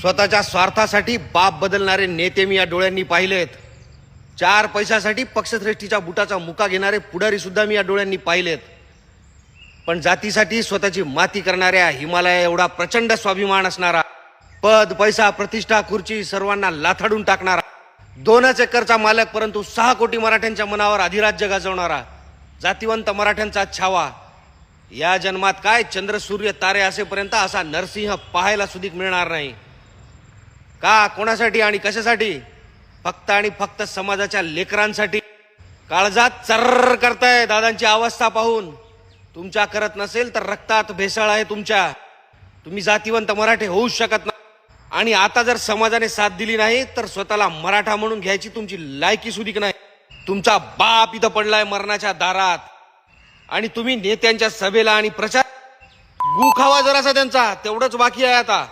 स्वतःच्या स्वार्थासाठी बाप बदलणारे नेते मी या डोळ्यांनी पाहिलेत. चार पैशासाठी पक्षश्रेष्ठीच्या बुटाचा मुका घेणारे पुढारी सुद्धा मी या डोळ्यांनी पाहिलेत. पण जातीसाठी स्वतःची माती करणाऱ्या हिमालया एवढा प्रचंड स्वाभिमान असणारा पद पैसा प्रतिष्ठा खुर्ची सर्वांना लाथाडून टाकणारा दोनच एकरचा मालक परंतु सहा कोटी मराठ्यांच्या मनावर अधिराज्य गाजवणारा जातिवंत मराठ्यांचा छावा. या जन्मात काय चंद्र सूर्य तारे असेपर्यंत असा नरसिंह पाहायला सुधीक मिळणार नाही. का कोणासाठी आणि कशासाठी? फक्त आणि फक्त समाजाच्या लेकरांसाठी. काळजात चर्र करताय दादांची अवस्था पाहून. तुमच्या करत नसेल तर रक्तात भेसळ आहे तुमच्या. तुम्ही जातीवंत मराठे होऊच शकत नाही आणि आता जर समाजाने साथ दिली नाही तर स्वतःला मराठा म्हणून घ्यायची तुमची लायकी सुधीक नाही? तुमचा बाप इथं पडलाय मरणाच्या दारात. आणि तुम्ही नेत्यांच्या सभेला आणि प्रचार गुखावा जरासा त्यांचा तेवढंच बाकी आहे आता.